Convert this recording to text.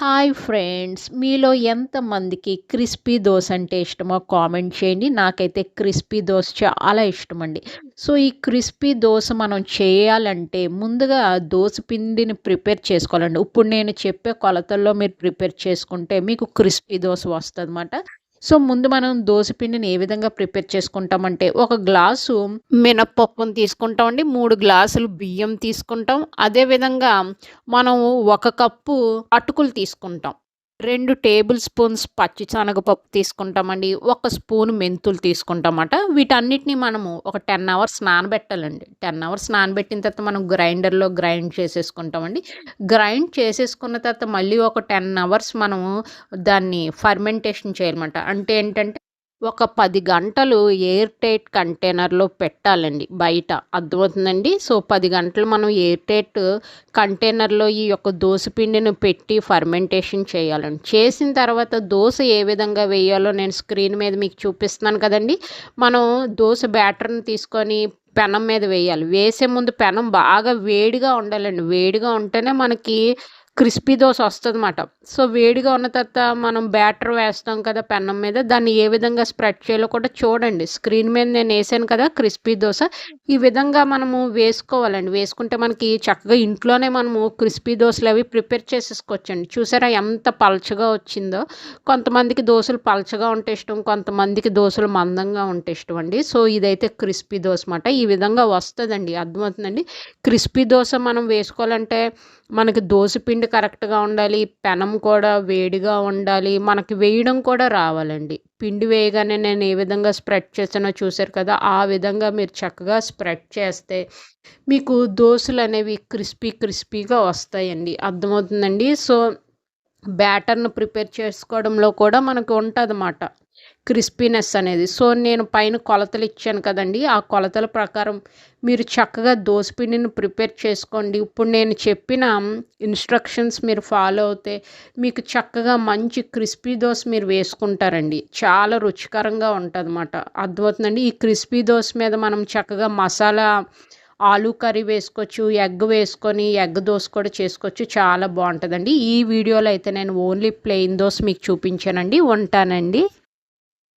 Hi friends మీలో ఎంతమందికి crispy dosa అంటే ఇష్టమో కామెంట్ చేయండి. నాకైతే క్రిస్పీ దోశ చాలా ఇష్టం అండి సో ఈ క్రిస్పీ దోశ మనం చేయాలంటే ముందుగా దోశ పిండిని ప్రిపేర్ చేసుకోవాలండి. ఇప్పుడు నేను చెప్పే కొలతల్లో మీరు ప్రిపేర్ చేసుకుంటే మీకు క్రిస్పీ దోశ వస్తుంది అనమాట సో ముందు మనం దోశ పిండిని ఏ విధంగా ప్రిపేర్ చేసుకుంటామంటే ఒక గ్లాసు మినప్పప్పును తీసుకుంటామండి మూడు గ్లాసులు బియ్యం తీసుకుంటాం. అదేవిధంగా మనం ఒక కప్పు అటుకులు తీసుకుంటాం. రెండు టేబుల్ స్పూన్స్ పచ్చి శనగపప్పు తీసుకుంటామండి ఒక స్పూన్ మెంతులు తీసుకుంటామట. వీటన్నిటిని మనము ఒక టెన్ అవర్స్ నానబెట్టాలండి. టెన్ అవర్స్ నానబెట్టిన తర్వాత మనం గ్రైండర్లో గ్రైండ్ చేసేసుకుంటామండి. గ్రైండ్ చేసేసుకున్న తర్వాత మళ్ళీ ఒక టెన్ అవర్స్ మనము దాన్ని ఫర్మెంటేషన్ చేయాలన్నమాట. అంటే ఏంటంటే ఒక పది గంటలు ఎయిర్ టైట్ కంటైనర్లో పెట్టాలండి బయట. అర్థమవుతుందండి? సో పది గంటలు మనం ఎయిర్ టైట్ కంటైనర్లో ఈ యొక్క దోశ పిండిని పెట్టి ఫర్మెంటేషన్ చేయాలండి. చేసిన తర్వాత దోశ ఏ విధంగా వేయాలో నేను స్క్రీన్ మీద మీకు చూపిస్తున్నాను కదండి. మనం దోశ బ్యాటర్ని తీసుకొని పెనం మీద వేయాలి. వేసే ముందు పెనం బాగా వేడిగా ఉండాలండి. వేడిగా ఉంటేనే మనకి క్రిస్పీ దోశ వస్తుంది అన్నమాట సో వేడిగా ఉన్న తర్వాత మనం బ్యాటర్ వేస్తాం కదా పెన్నం మీద దాన్ని ఏ విధంగా స్ప్రెడ్ చేయాలో కూడా చూడండి. స్క్రీన్ మీద నేను వేసాను కదా క్రిస్పీ దోశ. ఈ విధంగా మనము వేసుకోవాలండి. వేసుకుంటే మనకి చక్కగా ఇంట్లోనే మనము క్రిస్పీ దోశలు అవి ప్రిపేర్ చేసేసుకోవచ్చండి. చూసారా ఎంత పలచగా వచ్చిందో. కొంతమందికి దోశలు పలచగా ఉంటే ఇష్టం కొంతమందికి దోశలు మందంగా ఉంటే ఇష్టం అండి. సో ఇదైతే క్రిస్పీ దోశ అన్నమాట. ఈ విధంగా వస్తుందండి. అర్థమవుతుందండి? క్రిస్పీ దోశ మనం వేసుకోవాలంటే మనకి దోశ పిండి కరెక్ట్గా ఉండాలి పెనం కూడా వేడిగా ఉండాలి మనకి వేయడం కూడా రావాలండి. పిండి వేయగానే నేను ఏ విధంగా స్ప్రెడ్ చేసానో చూసారు కదా ఆ విధంగా మీరు చక్కగా స్ప్రెడ్ చేస్తే మీకు దోశలు అనేవి క్రిస్పీ క్రిస్పీగా వస్తాయండి. అర్థమవుతుందండి? సో బ్యాటర్ను ప్రిపేర్ చేసుకోవడంలో కూడా మనకు ఉంటుంది అన్నమాట క్రిస్పీనెస్ అనేది. సో నేను పైన కొలతలు ఇచ్చాను కదండి. ఆ కొలతల ప్రకారం మీరు చక్కగా దోసపిండిని ప్రిపేర్ చేసుకోండి. ఇప్పుడు నేను చెప్పిన ఇన్స్ట్రక్షన్స్ మీరు ఫాలో అవుతే మీకు చక్కగా మంచి క్రిస్పీ దోశ మీరు వేసుకుంటారండి. చాలా రుచికరంగా ఉంటుంది అన్నమాట అర్థమవుతుందండి? ఈ క్రిస్పీ దోశ మీద మనం చక్కగా మసాలా ఆలూ కర్రీ వేసుకోవచ్చు ఎగ్ వేసుకొని ఎగ్ దోశ కూడా చేసుకోవచ్చు. చాలా బాగుంటుందండి. ఈ వీడియోలో అయితే నేను ఓన్లీ ప్లెయిన్ దోశ మీకు చూపించానండి. ఉంటానండి